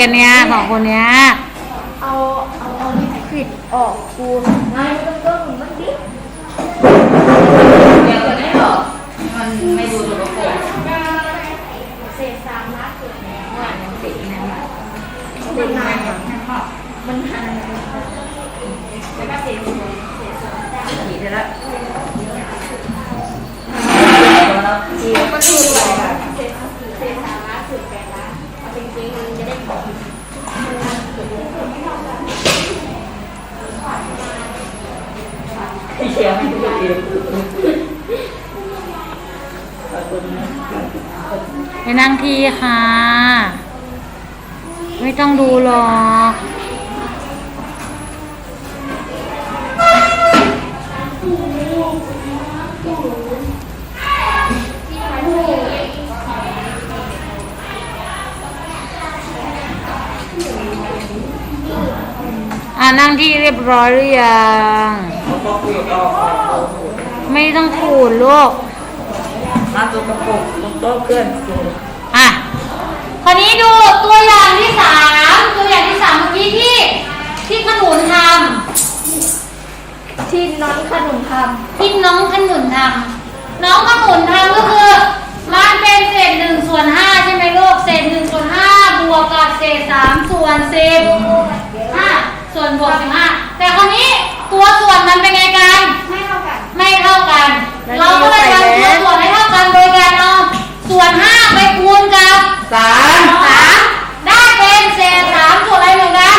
กันเนี่ยสองคนเนี้ยเอาเอาเอาลิควิดออกคูง่ายไม่ต้องต้นมันดิเดี๋ยวไม่หรอกมันไม่ดูสกปรกเศษสามล้านสุดเนี่ยติดนะมันหายมันหายแล้วก็เศษขีดแล้วจีมันคืออะไรเศษเศษสามล้านสุดแปดล้านเอาจริงๆมันจะได้ของ เขียงให้ดูดีขอบคุณนะไปนั่งทีค่ะ ไม่ต้องดูหรอกอานั่งที่เรียบร้อยหรือยังเขาก็คุยออกไม่ต้องขูดลูกมาสกปรกตรงโต๊ะเพื่อนอะคราวนี้ดูตัวอย่างที่สามตัวอย่างที่สามเมื่อกี้ที่ที่ขนุนทที่น้องขนมทำที่น้องขนุนทำน้องขนุนทำก็คือมันเป็นเศษหนึ่งส่วนห้าใช่ไหมลูกเศษหนึ่งส่วนห้าบวกกับเศษสามส่วนสิบห้า ส่วนบวกสิบห้าแต่คราวนี้ตัวส่วนมันเป็นไงกันำไม่เท่ากัน ไม่เท่ากัน เราก็เลยทำตัวส่วนให้เท่ากันโดยการเอาส่วนห้าไปคูณกับสามสามได้เป็นเศษสามส่วนอะไรเหมือนกัน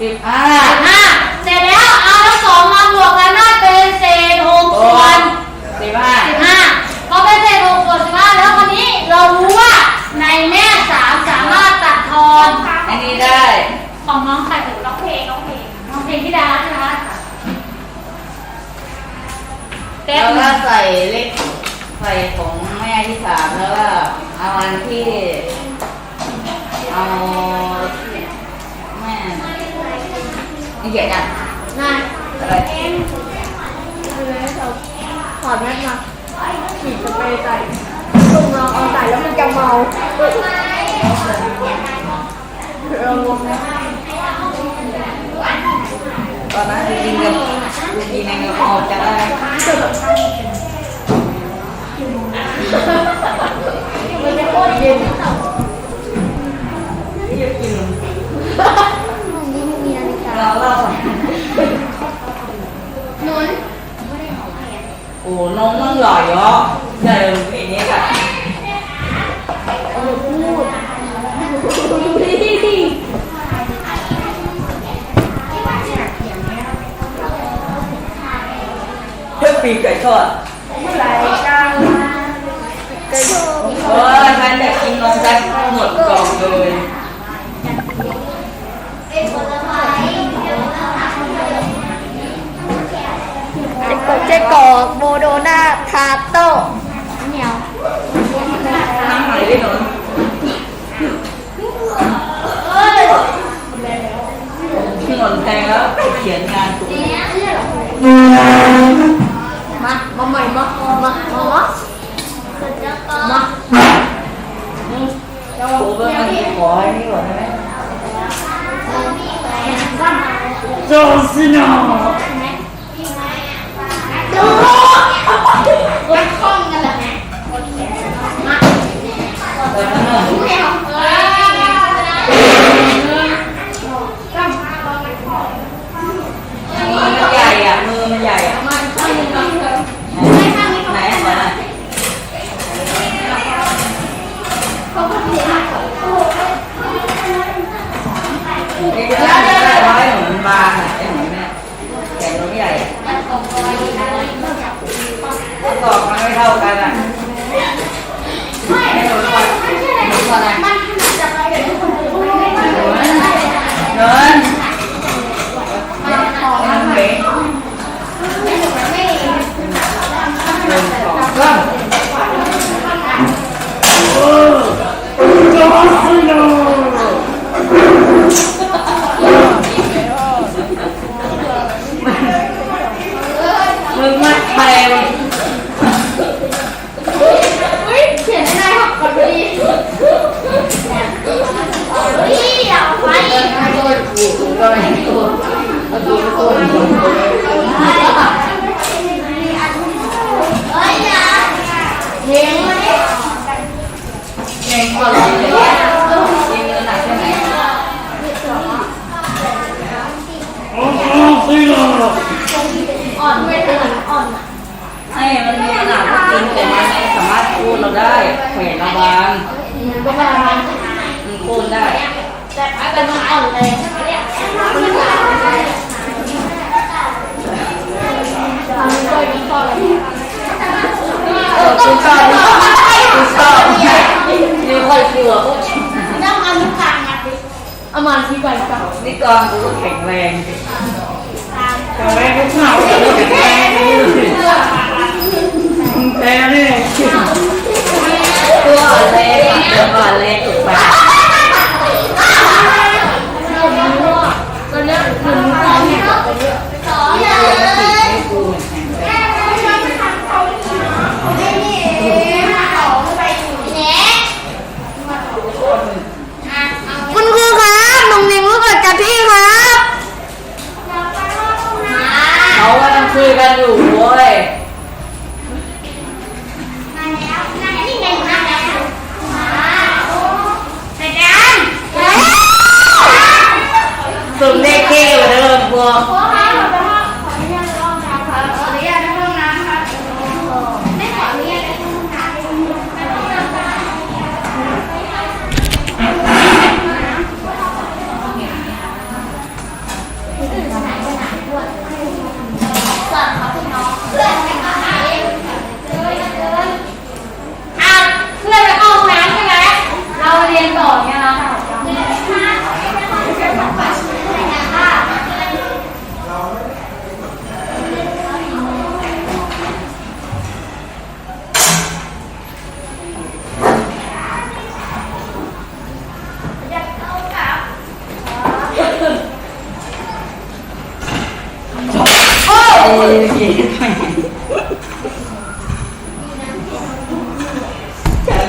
สิบห้าสิบห้าเสร็จแล้วเอาทั้งสองมาบวกกันได้เป็นเศษหกส่วน สิบห้า สิบห้าพอเป็นเศษหกส่วนสิบห้าแล้วคนนี้เรารู้ว่าในแม่สามสามารถตัดทอน อันนี้ได้ ของน้องใครถึงร้องเพลงร้องเพลงร้องเพลงที่ดาใช่ไหมคะแป๊บ แล้ว นึ ก็ ง ใส่เลขใส่ของแม่ที่สามแล้วก็เอาอันที่ เอาแม่นี่เขียนยัง นาย อะไร เลยเราถอดแมสมาฉีดสเปรย์ใส่ตุ่มเราเอาใส่แล้วมันจะเมาเราลงนะ ตอนนั้นจริงๆกับ จริงๆกับออกจากอะไรมันจะโคตรเย็นที่จะกินห้องนี้ไม่มีนาฬิกาเราเล่านุนโอ้น้องมันหล่อเยอะใช่เพลงนี้ค่ะ เอามาพูด เพื่อ ปีไก่ทอดรายการกระโดดโอ้ยฉันอยากกินน้องฉันหมดกล่องเลยเจ๊กบเจ๊กอกโมโดนาทาโต้เหนียวน้ำหอยได้หนูที่หล่นแทงแล้วไปเขียนงานตัว มามาใหม่มามามามามาโอ้เบอร์มันขอให้นี่ก่อนได้ไหมโจซิโนดูไว้คล้องกันแหละแม่เปิดมันหน่อยไม่เอามื บางอะไอ้หนูแม่แขนน้องใหญ่ก็ตอกมันไม่เท่ากันอะให้หนูลองหนูลองนะเงิน Oh, no! ก็ไม่ตัวก็ตัวก็ตัวเลี้ยงมาดิเงก็เลยเองเงินหนักแค่ไหนอ่อนไม่ถึงอ่อนอะให้มันมีขนาดจริงแต่มันไม่สามารถพูดเราได้แขวนระบางมันก็มามันพูดได้แต่แต่มันอ่อนแรง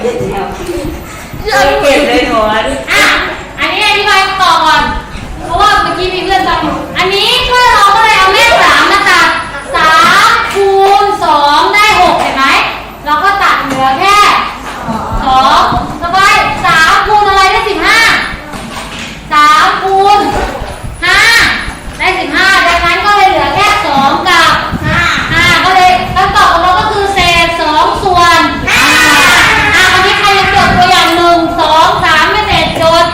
เด็ดเดียวเก็บเลยหนวอะอันนี้อธิบายต่อก่อน เพราะว่าเมื่อกี้มีเพื่อนฟังอันนี้เพื่อนเราก็เลยเอาเลขสามมาตัดสามคูณสองได้หกเห็นไหม เราก็ตัดเหลือแค่สองต่อไปสามคูณอะไรได้สิบห้าสามคูณห้าได้สิบห้าดังนั้นก็เลยเหลือแค่สองกับห้าห้าก็เลยคำตอบของเราก็คือเศษสองส่วนห้าอะวันนี้ใครจะจดตัวอย่างหนึ่งสองสามไม่เสร็จจด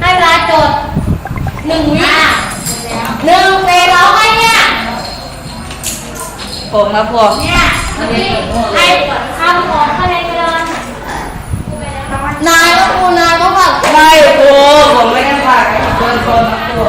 ให้เวลาจดหนึ่งวิหนึ่งเศษเราให้เนี่ย งแล้วพวกเนี่ยเมื่อกี้ใครทำของคะแนนไปเลยนนายก็ครูนายก็แบบไม่ครูผมไม่ได้ฝากเดินคนนะครู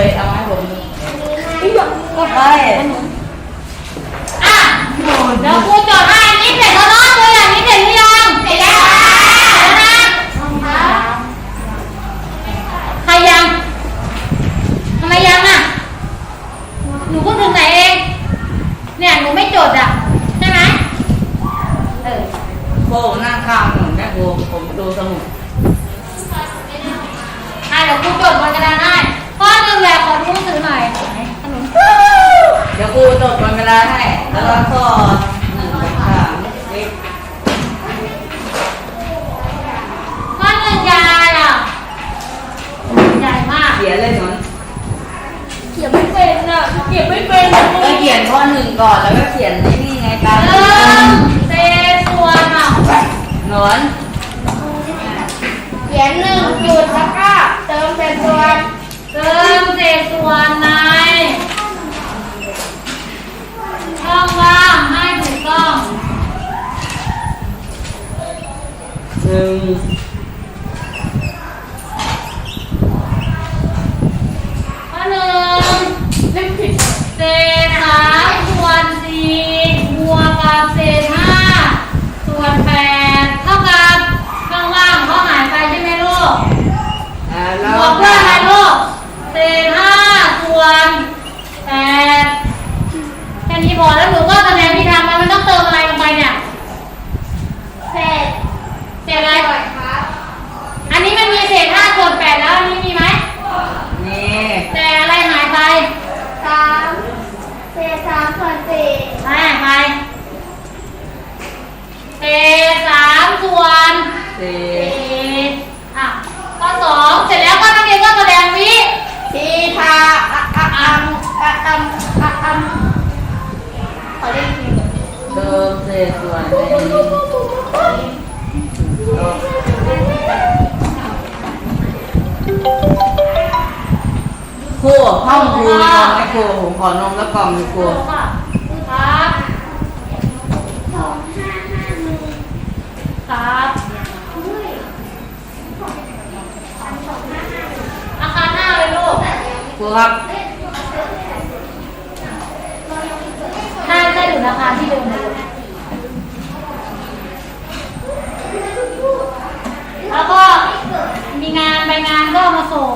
เลยเอาให้ผมดูก็ได้อะเดี๋ยวครูจดให้อันนี้เสร็จแล้วเนาะตัวอย่างนี้เสร็จหรือยังเสร็จแล้วนะใครยังทำไมยังอะหนูเพิ่งถึงไหนเองเนี่ยหนูไม่จดอะใช่ไหมเออโค้นั่งข้างหนุนแม่ครูผมดูสมุดอะเดี๋ยวครูจดบนกระดานให้ ข้อหนึ่งอยากขอดูหนังสือหน่อยไหนขนมเดี๋ยวครูจดบนกระดาษให้ แล้วก็ข้อหนึ่งสองสามเล็กข้อหนึ่งใหญ่อะใหญ่มากเขียนเลยหนุนเขียนไม่เป็นอะเขียนไม่เป็นก็เขียนข้อหนึ่งก่อนแล้วก็เขียนนี่นี่ไงตามหนึ่งเศษส่วนอะหนอนเขียนหนึ่งจุดแล้วก็เติมเป็นส่วน เติมเศษส่วนในช่องว่างให้ถูกต้อง หนึ่ง ข้อหนึ่ง เล่นผิด เศษสามส่วนสี่บวกกับเศษห้าส่วนแปดเท่ากับช่องว่างเขาหายไปใช่ไหมลูก อ่า บ แล้ว วกเพื่ออะไรลูกเศษห้าส่วนแปดแค่นี้พอ แล้วหนูก็คะแนนที่ทำไปมันต้องเติมอะไรลงไปเนี่ยเศษเศษอะไรครับอันนี้มันมีเศษห้าส่วนแปดแล้วอันนี้มีไหมนี่แต่อะไรหายไปสามเศษสามส่วนสี่อะไรหายไปเศษสามส่วนสี่สี่อะข้อสองเสร็จแล้วก็นักเรียนก็แสดงวิทีทาอะอะอัมอะอัม ติมเศษส่วในครูห้องครูมีนมไหมครูผมขอนมแล้วกล่องดีครูค่ะครับครับอาคารห้าเลยลูกครูครับถ้าได้อยู่ราคาที่เดิมเลย แล้วก็มีงานไปงานก็เอามาส่ง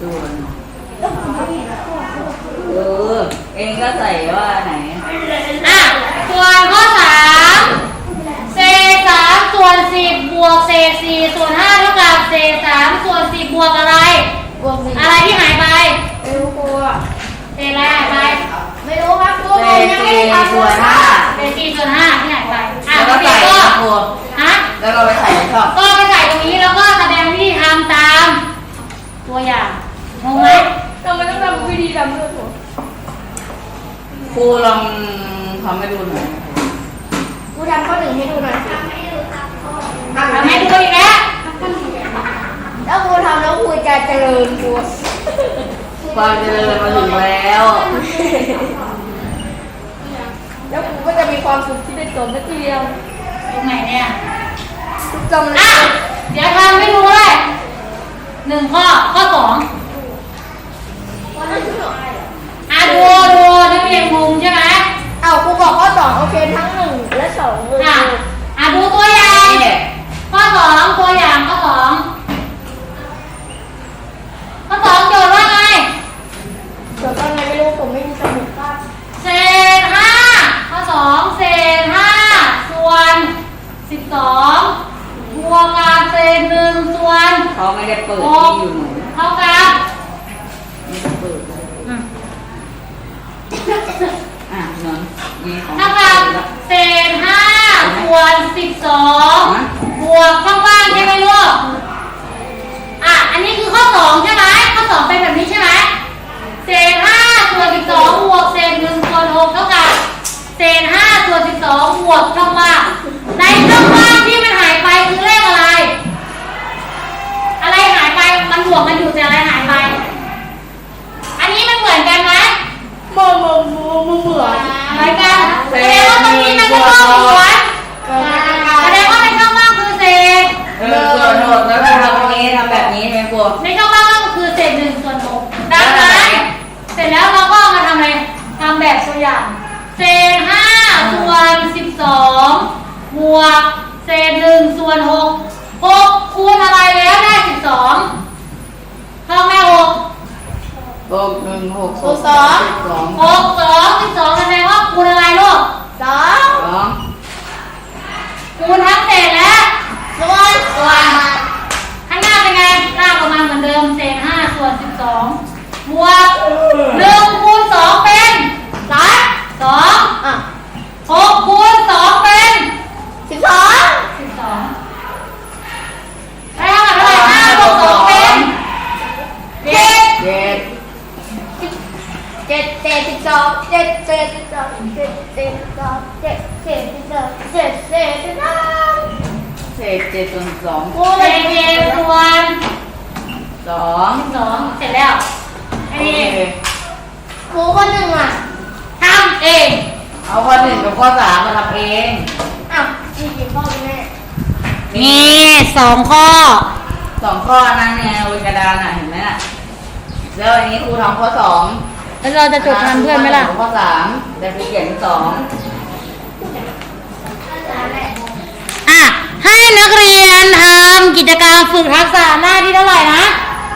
ส่วนเออ เองก็ใส่ว่าไหน อะส่วนข้อสามเศษสามส่วนสิบบวกเศษสี่ส่วนห้าเท่ากับเศษสามส่วนสิบบวกอะไร บวกสี่อะไรที่หายไป ไม่รู้ครูอะเศษอะไรหายไป เองตัวเส่วนห้าเบนซีนส่วนห้าที่ไหนไปอะแล้วก็ใส่ก็โฮะแล้วก็ไปใส่ชองก็ไปใส่ตรงนี้แล้วก็แสดงที่ทำตาม ตัวอย่างงงไหมเราไม่ต้องทำวิธีทำด้วยผมครูลองทำให้ดูหน่อยครูทำข้อหนึ่งให้ดูหน่อยทำให้ดูครับทำให้ดูอีกนะแล้วครูทำแล้วครูจะเจริญครูความเจริญมาถึงแล้ว จะมีความสุขที่ได้สอนนักเรียนตรงไหนเนี่ยจำเลอะยเดี๋ยวทำให้ดูเลยหนึ่งข้อข้อสองอะดูดูนักเรียนงงใช่ไหม เอาครูบอกข้อสองโอเคทั้งหนึ่งและสองเลย อะอะดูตัวอย่าง ข้อสองตัวอย่างข้อสองข้อสองโจทย์ว่าไง ส่วนตอนไหนไม่รู้ผมไม่มีสมุดครับ เศษห้าข้อสองเศษห้าส่วนสิบส องบวกกับเศษหนึ่งส่วนเขาไม่ได้เปิดหที่กอยู่หนูเท่ากับไม่ได้เปิดอะนอนมีของเท่ากับเศษห้าส่วนสิบสองบวกข้างล่างใช่ไหมลูกอะอันนี้คือข้อสองใช่ไหมข้อสองเป็นแบบนี้ใช่ไหมเศษห้าส่วนสิบสองบวกเศษหนึ่งส่วนหกเท่ากับเศษห้าส่วนสิบสองบวกช่องว่างในช่องว่างที่มันหายไปคือเลขอะไร อะไรหายไปมันบวกกันอยู่แต่อะไรหายไป อันนี้มันเหมือนกันไหม โมโมโมโมเหมือน เหมือนกันแสดงว่าตรงนี้มันก็ต้องส วนแสดงว่าในช่องว่างคือเศษ เออส่วนหกแล้วก็ทำอย่างนี้ทำแบบนี้ใช่ไหมครูในช่องว่างก็คือเศษหนึ่งส่วนหกดังนั้นเสร็จแล้วเราก็เอามาทำอะไรทำแบบตัวอย่าง เศษห้าส่วนสิบสองบวกเศษหนึ่งส่วนหกหกคูณอะไรแล้วได้สิบสองเท่าแม่หก หกหนึ่งหกครูสองสอง หกสองสิบสองแสดงว่าคูณอะไรลูกสอง สองคูณทั้งเศษและส่วนส่วนข้างหน้าเป็นไงลากออกมาเหมือนเดิมเศษห้าส่วนสิบสองบวกหนึ่งคูณสองเป็นสามสองอะหกคูณสองเป็น สิบสอง สิบสองได้เท่ากับเท่าไหร่ห้าบวกสองเป็นเจ็ด เจ็ด เจ็ดเจ็ดสิบสองเจ็ดเจ็ดสิบสองเจ็ดเจ็ดสิบสองเจ็ดเจ็ดสิบสองเจ็ดเจ็ดสิบสอง เศ ษเจ็ดส่วนสองคูณเศษเจ็ดส่วนสองสิบสองเสร็จแล้วอันโอนี้เคครูคนหนึ่งอะทำเองเอาข้อหนึ่งกับข้อสามมาทำเอง อ้าวมีกี่ข้อแม่นี่สองข้อ สองข้อนั่นไงบนกระดานน่ะเห็นไหมน่ะแล้วอันนี้ครูทำข้อสองแล้วเราจะจดทันเพื่อนไหมล่ะ ข้อสามแต่ครูเขียนสอง อะ ให้นักเรียนทำกิจกรรมฝึกทักษะหน้าที่เท่าไหร่นะ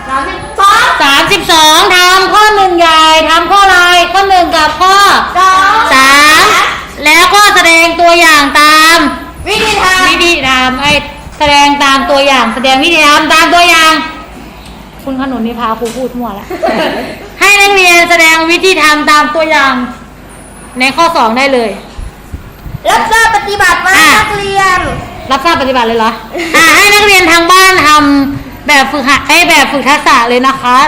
สามสิบสองสามสิบสองทำข้อหนึ่งใหญ่ทำข้ออะไรข้อหนึ่งกับข้อสองสามแล้วก็แสดงตัวอย่างตาม วิธีทวิธีทำไอ้แสดงตามตัวอย่าง แสดงวิธีทำตามตัวอย่าง คุณขนุนนี่พาครูพูดมั่วแล้ว ให้นักเรียนแสดงวิธีทำตามตัวอย่าง ในข้อสองได้เลยำรับทราบปฏิบัติมาอะนักเรียน รับทราบปฏิบัติเลยเหรอ อ่าให้นักเรียนทางบ้านทำแบบฝึกหัดไอ้ยแบบฝึกทักษะเลยนะคะ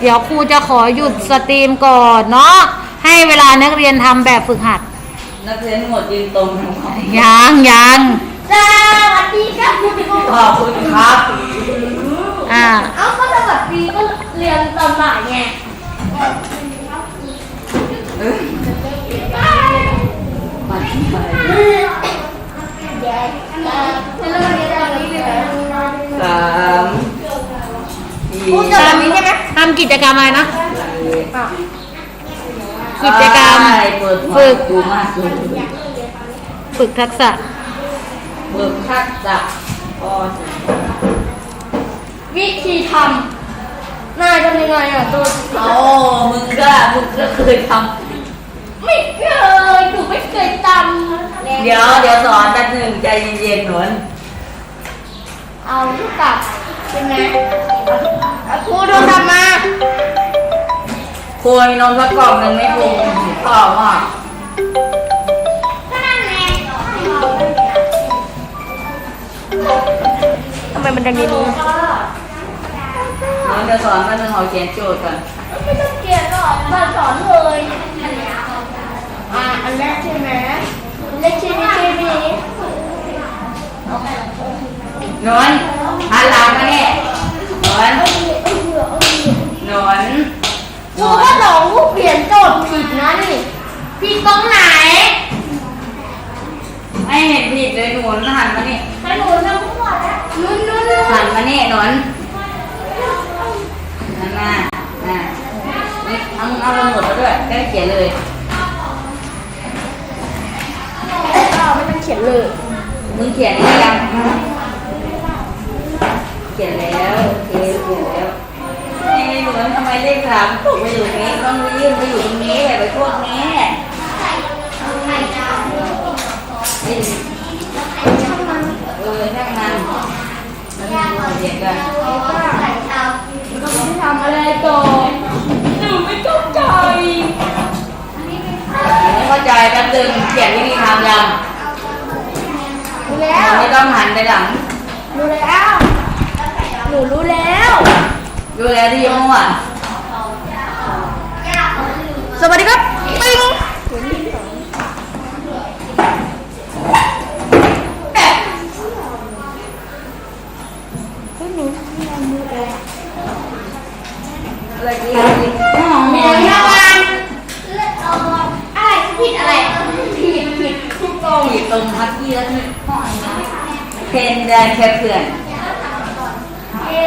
เดี๋ยวครูจะขอหยุดสตรีมก่อนเนาะ ให้เวลานักเรียนทำแบบฝึกหัด นักเรียนทั้งหมดยืนตรงทั้งหมดยังยังสวัสดีครับคุณครูขอบคุณครับอ่า เอ้าก็สวัสดีก็เรียนตอนบ่ายไง เออำกิจกรรมอะไรนะอ้าวกิจกรรมใช่เปิดฝึกดูมากเลยฝึกทักษะ ฝึกทักษะข้อสี่วิธีทำนายทำยังไงอะตัวเอามึงก็มึงก็เคยทไม่เคยหนูไม่เคยทำำเดี๋ยวเดี๋ยวสอนแป๊บหนึ่งใจเย็นๆหนุน เอาลูกกลับใช่ไหมเอา ครูดูกลับมาครูมีนมสักกล่องหนึ่งไหมครูกล่องอะทำไมมันดังนี้นี้น้องจะสอนกันหนึ่งเอาเขียนโจทย์กันไม่ต้องเขียนหรอกมาสอนเลยอ่าอันแรกใช่ไหมเลขชื่อนี้ชื่อนี้นอย กูเปลี่ยนโจทย์ผิดนะนี่ผิดตรงไหนไม่เห็นผิดเลยหนูหันมานี่ขนุนนะพูดแล้วนุ่นนุ่นหันมานี่หนอนนั่นน่ะน่ะนี่เอาเอาลงหมดแล้วด้วยใกล้เขียนเลยก็ไม่ต้องเขียนเลยมึงเขียนหรือยังเขียนแล้วโอเคเขียนแล้ว นี่หนูทำไมเลขสามตกไปอยู่นี้ต้องยื่นไปอยู่ตรงนี้ไปพวกนี้นี่เออช่างมันมันเด็กกันไม่ทำอะไรต่อหนูไม่เข้าใจไม่เข้าใจแป๊บนึงเขียนวิธีทำยังรู้แล้วไม่ต้องหันไปหลังรู้แล้วหนูรู้แล้ว ดูแลที่มั่วสวัสดีครับปิ้งอะไรกินอะไรกินอ๋อเดี๋ยวนะวันอะไรผิดอะไรผิดผิดทุกตรงผีตรงฮักกี้แล้วนี่ห้อยนะเพนแดนแคปเพื่อนเอ็นแค่เอ็นเอ็นได้แค่พี่เพนเพน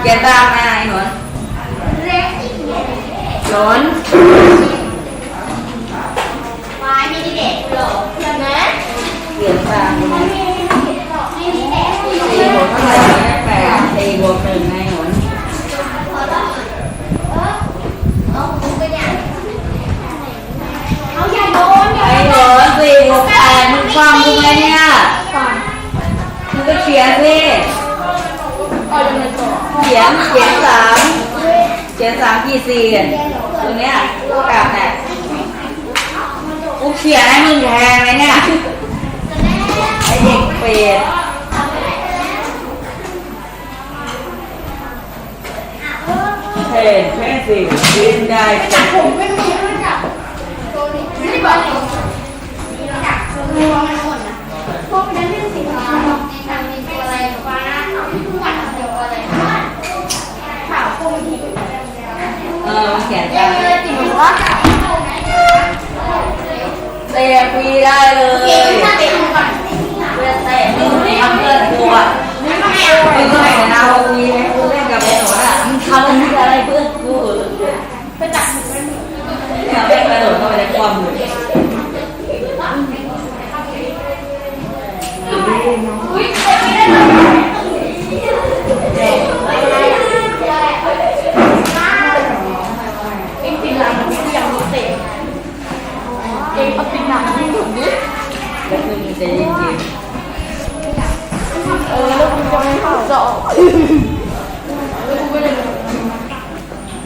เขียนตามมาไอ้หนอนหนอนวายไม่ได้เด็กหรอกเนนะเขียนตามมาไม่ได้เด็กสี่บวเท่าไหร่ได้แปดสี่บวกหนึ่งไงหนอนเอาคุณไปเนี่ยเอาอย่าโดนอย่าไอ้หนอนสี่บวกแปดมึงฟังกูไหมเนี่ยก่อนมึงก็เขียนสิ เอายังไงต่อเขียนเขียนสามเขียนสามกี่สี่ตัวเนี้ยตัวกลับเนี่ยกูเขียนให้มึงแทนไหมเนี่ยไอ้เด็กเป็ดเพนเพนสิกินได้จับผมไม่มีไม่จับไม่ได้บอกเลยจับตัวมันหมดนะพวกนั้นเป็นสีฟ้าทางมีตัวอะไรฟ้าทุกวันเดียวอะไรขาวคงที เขียนยัตางมเลยติดหัวเตะฟรีได้เลยเตะมือนเพื่อำเภอนกูอะไม่ไม่มึงก็ไม่เอาฟรีไหมกูเล่นกับไอ้หนูอะมึงทำอะไรเพื่อนกูไปจับเนี่ยแม่งกระโดดเข้าไปในความมือ จะไม่เข้าจะออกๆ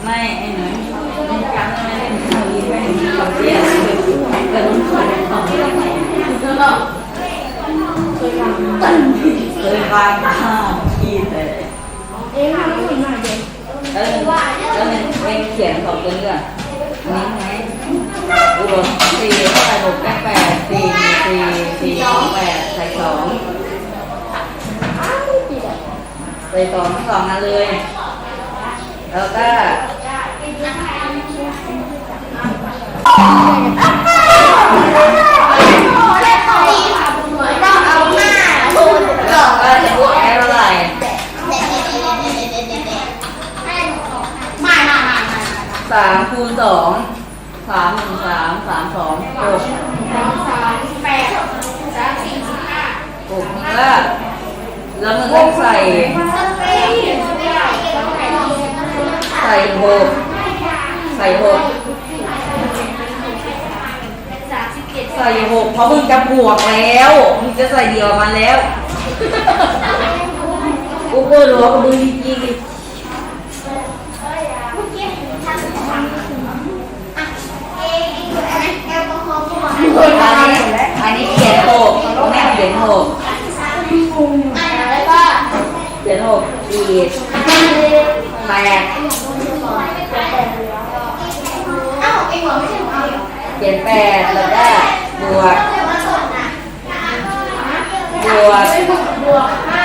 ไม่ไอ้หนูมันจำไม่ได้เขายิ้มไม่เห็นเขาเรียกเกิดมันเกิดของเคยฟังข้าวขี้เลย เองทำให้หน่อยเด็ก เออแล้วมันเป็นเขียนของตัวเรื่องอันนี้ไงอุดมสี่เท่าไหร่หกแปดแปดสี่สี่สี่สองแปดใส่สองใส่สองทั้งสองอันเลย แล้วก็ต้องเอาหน้าโดนแล้วก็จะบวกได้เท่าไหร่มามามามาสามคูณสองสามหนึ่งสามสามสองหกสองสามแปดสามสี่สิบห้าหกแล้วแล้วมันต้องใส่ สเปนไม่ได้ ใส่หกใส่หกสามสิบเจ็ดใส่หกเพราะมึงจะบวกแล้วมึงจะใส่เดียวมาแล้วกูก็รู้ว่ามึงจริงเมื่อกี้ทำสามอะเอเอแอลกอฮอล์ก่อนๆอันนี้อันนี้เขียนหกแม่เขียนหกอะแล้วก็เขียนหกอีกแปด เขียนแปดแล้วก็บวกเดี๋ยวมาสอนนะบวกบวกห้า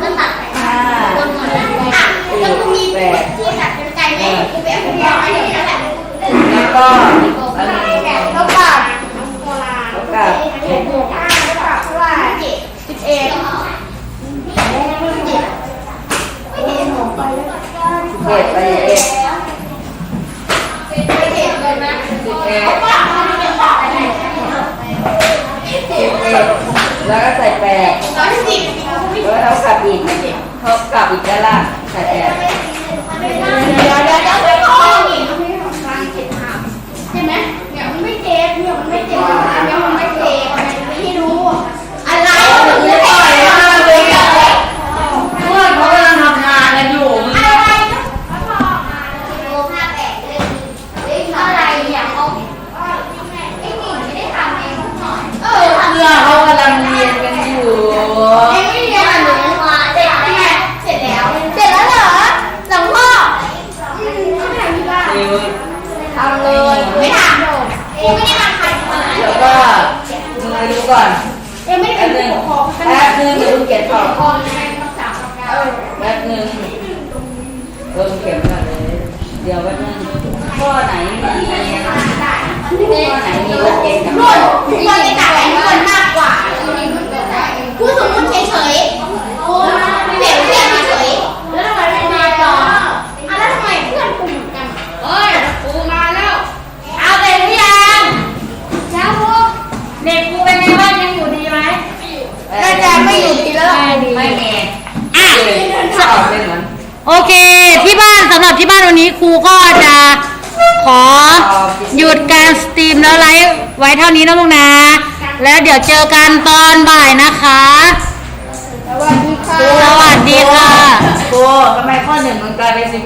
มันตัดห้าคนหมดแล้วอะแล้วกูมีที่ตัดเป็นไกลไหมกูไปเอาไปเอาอันนี้นั่นแหละแล้วก็แล้วก็แล้วก็ บวกห้าแล้วก็เท่าไหร่สิบเอ็ด เจ็ดไปเอ็ด สิบเอ็ดเลยนะ สิบเอ็ด ว่ามันจะตัดอะไร สิบเอ็ดแล้วก็ใส่แปด ร้อยสิบ แล้วเท่ากับอีกเท่ากับอีกด้านล่างใส่แปด เดี๋ยวเดี๋ยวเดี๋ยวไม่พออีกไม่ของกลางเจ็ดห้าใช่ไหมเนี่ยมันไม่เจ็บเนี่ยมันไม่เจ็บเนี่ยมันไม่เจ็บมันไม่ให้รู้อะไรมันไม่เจ็บอะไร เพื่อนเขากำลังทำงานกันอยู่มึง อะไรนะโลห้าแปดเลยอะไรเนี่ยเขาไอ้หนิงไม่ได้ทำเองหน่อยเออ เพื่อนเขากำลังเรียนกันอยู่ เองไม่เรียนหนูมาเสร็จแล้วไงเสร็จแล้ว เสร็จแล้วเหรอหลวงพ่ออืมไม่ทำที่บ้าน คือ ทำเลยไม่ทำเองไม่ได้ทำใครมา แล้วก็มึงไปดูก่อนเองไม่ได้แป๊บเป็นึนงผู้ปกครองแป๊บนึงเดี๋ยวมึงเก็บก่อนครองในภาษาปากกาเออแป๊บนึงเออมึงเก็บก่อนเลยเดี๋ยวแป๊บนึงข้อไหนมีข้อไหนมีรถเก๋งกับรุ่นรุ่นในต่างแหล่งรุ่นมากกว่าผู้สมมติเฉยๆเปรียบเทียบเฉยๆแล้วทำไมไม่มาต่ออะแล้วทำไมเพื่อนกูเหมือนกันเอ้ยกูมาแล้ว เอาเสร็จหรือยัง แล้วพวก เด็กกูเป็นไงบ้างยังอยู่ดีไหม น่าจะไม่อยู่ดีแล้ว ไม่มี อะ สอบเป็นเหมือน โอเค ที่บ้านสำหรับที่บ้านวันนี้ครูก็จะขอหยุดการสตรีมแล้วไลฟ์ไว้เท่านี้นะลูกนะ แล้วเดี๋ยวเจอกันตอนบ่ายนะคะ สวัสดีค่ะ สวัสดีค่ะ โอ้ทำไมข้อหนึ่งมันกลายเป็นสิบ